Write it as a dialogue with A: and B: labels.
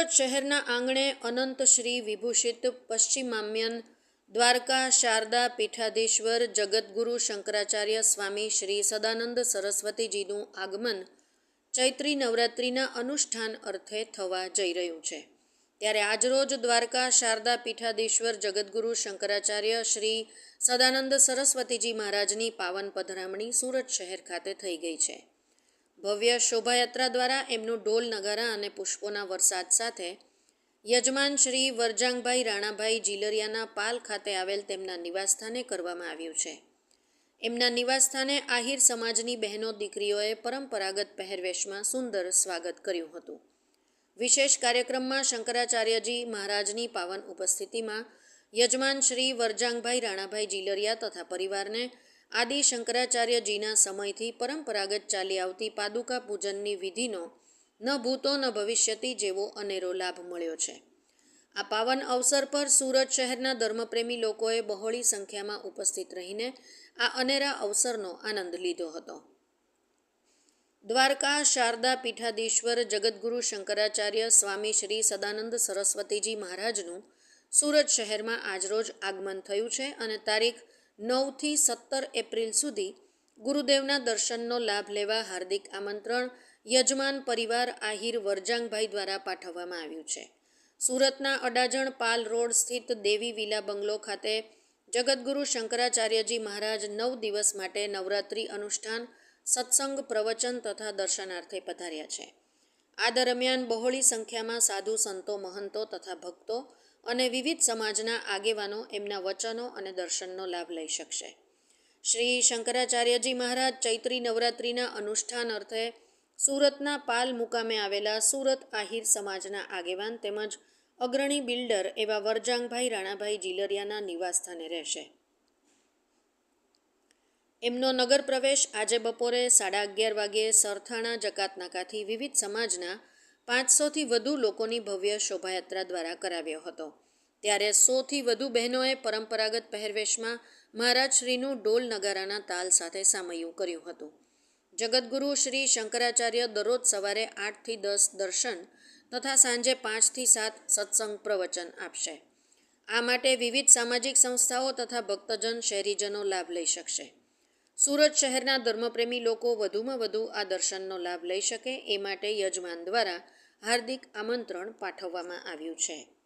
A: સુરત શહેરના આંગણે અનંત શ્રી વિભૂષિત પશ્ચિમામ્યન દ્વારકા શારદા પીઠાધીશ્વર જગદગુરુ શંકરાચાર્ય સ્વામી શ્રી સદાનંદ સરસ્વતીજીનું આગમન ચૈત્રી નવરાત્રિના અનુષ્ઠાન અર્થે થવા જઈ રહ્યું છે. ત્યારે આજરોજ દ્વારકા શારદા પીઠાધીશ્વર જગદગુરુ શંકરાચાર્ય શ્રી સદાનંદ સરસ્વતીજી મહારાજની પાવન પધરામણી સુરત શહેર ખાતે થઈ ગઈ છે. ભવ્ય શોભાયાત્રા દ્વારા એમનું ઢોલ નગારા અને પુષ્પોના વરસાદ સાથે યજમાન શ્રી વરજાંગભાઈ રાણાભાઈ જીલરિયાના પાલ ખાતે આવેલ તેમના નિવાસસ્થાને કરવામાં આવ્યું છે. એમના નિવાસસ્થાને આહિર સમાજની બહેનો દીકરીઓએ પરંપરાગત પહેરવેશમાં સુંદર સ્વાગત કર્યું હતું. વિશેષ કાર્યક્રમમાં શંકરાચાર્યજી મહારાજની પાવન ઉપસ્થિતિમાં યજમાન શ્રી વરજાંગભાઈ રાણાભાઈ જીલરિયા તથા પરિવારને આદિ શંકરાચાર્યજીના સમયથી પરંપરાગત ચાલી આવતી પાદુકા પૂજનની વિધિનો ન ભૂતો ન ભવિષ્યતી જેવો અનેરો લાભ મળ્યો છે. આ પાવન અવસર પર સુરત શહેરના ધર્મપ્રેમી લોકોએ બહોળી સંખ્યામાં ઉપસ્થિત રહીને આ અનેરા અવસરનો આનંદ લીધો હતો. દ્વારકા શારદા પીઠાધીશ્વર જગદગુરુ શંકરાચાર્ય સ્વામી શ્રી સદાનંદ સરસ્વતીજી મહારાજનું સુરત શહેરમાં આજરોજ આગમન થયું છે અને તારીખ નવથી સત્તર એપ્રિલ સુધી ગુરુદેવના દર્શનનો લાભ લેવા હાર્દિક આમંત્રણ યજમાન પરિવાર આહિર વરજાંગભાઈ દ્વારા પાઠવવામાં આવ્યું છે. સુરતના અડાજણ પાલ રોડ સ્થિત દેવી વિલા બંગલો ખાતે જગદગુરુ શંકરાચાર્યજી મહારાજ નવ દિવસ માટે નવરાત્રિ અનુષ્ઠાન સત્સંગ પ્રવચન તથા દર્શનાર્થે પધાર્યા છે. આ દરમિયાન બહોળી સંખ્યામાં સાધુ સંતો, મહંતો તથા ભક્તો અને વિવિધ સમાજના આગેવાનો એમના વચનો અને દર્શનનો લાભ લઈ શકશે. શ્રી શંકરાચાર્યજી મહારાજ ચૈત્રી નવરાત્રિના અનુષ્ઠાન અર્થે સુરતના પાલ મુકામે આવેલા સુરત આહિર સમાજના આગેવાન તેમજ અગ્રણી બિલ્ડર એવા વરજાંગભાઈ રાણાભાઈ જીલરિયાના નિવાસસ્થાને રહેશે. એમનો નગર પ્રવેશ આજે બપોરે સાડા અગિયાર વાગ્યે સરથાણા જકાત નાકાથી વિવિધ સમાજના પાંચસોથી વધુ લોકોની ભવ્ય શોભાયાત્રા દ્વારા કરાવ્યો હતો. ત્યારે સોથી વધુ બહેનોએ પરંપરાગત પહેરવેશમાં મહારાજ શ્રીનું ડોલ નગારાના તાલ સાથે સામયું કર્યું હતું. જગદગુરુ શ્રી શંકરાચાર્ય દરરોજ સવારે આઠથી દસ દર્શન તથા સાંજે પાંચથી સાત સત્સંગ પ્રવચન આપશે. આ માટે વિવિધ સામાજિક સંસ્થાઓ તથા ભક્તજન શહેરીજનો લાભ લઈ શકશે. સુરત શહેરના ધર્મપ્રેમી લોકો વધુમાં વધુ આ દર્શનનો લાભ લઈ શકે એ માટે યજમાન દ્વારા હાર્દિક આમંત્રણ પાઠવવામાં આવ્યું છે.